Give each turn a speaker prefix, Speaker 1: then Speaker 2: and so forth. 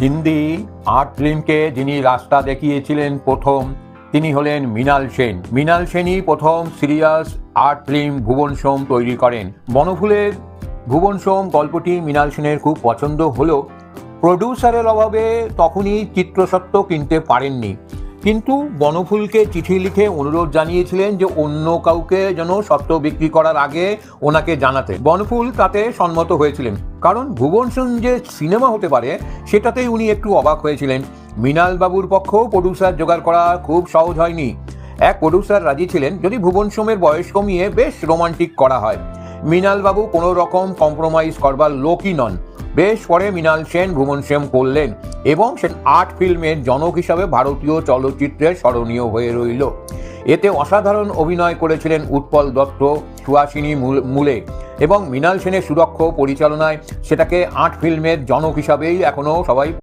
Speaker 1: Hindi art ফিল্মকে যিনি রাস্তা দেখিয়েছিলেন প্রথম, তিনি হলেন মৃণাল সেন। মৃণাল সেনই প্রথম serious art film Bhuvan Shome তৈরি করেন। বনফুলের ভুবন সোম গল্পটি মৃণাল সেনের খুব পছন্দ হলেও প্রডিউসারের অভাবে তখনই চিত্রসত্ত্ব কিনতে পারেননি। কিন্তু বনফুলকে চিঠি লিখে অনুরোধ জানিয়েছিলেন যে অন্য কাউকে যেন সত্ত্ব বিক্রি করার আগে ওনাকে জানাতে। বনফুল তাতে সম্মত হয়েছিলেন। কারণ ভুবন সেন যে সিনেমা হতে পারে, সেটাতেই উনি একটু অবাক হয়েছিলেন। মৃণাল বাবুর পক্ষেও প্রডিউসার জোগাড় করা খুব সহজ হয়নি। এক প্রডিউসার রাজি ছিলেন যদি ভুবন সোমের বয়স কমিয়ে বেশ রোমান্টিক করা হয়। মৃণাল বাবু কোনো রকম কম্প্রোমাইজ করবার লোকই নন। বেশ পরে মৃণাল সেন, ভুবন সেন করলেন এবং সেন আর্ট ফিল্মের জনক হিসাবে ভারতীয় চলচ্চিত্রে স্মরণীয় হয়ে রইল। এতে অসাধারণ অভিনয় করেছিলেন উৎপল দত্ত, সুহাসিনী মূল- মূলে এবং মৃণাল সেনের সুরক্ষ পরিচালনায় সেটাকে আর্ট ফিল্মের জনক হিসাবেই এখনও সবাই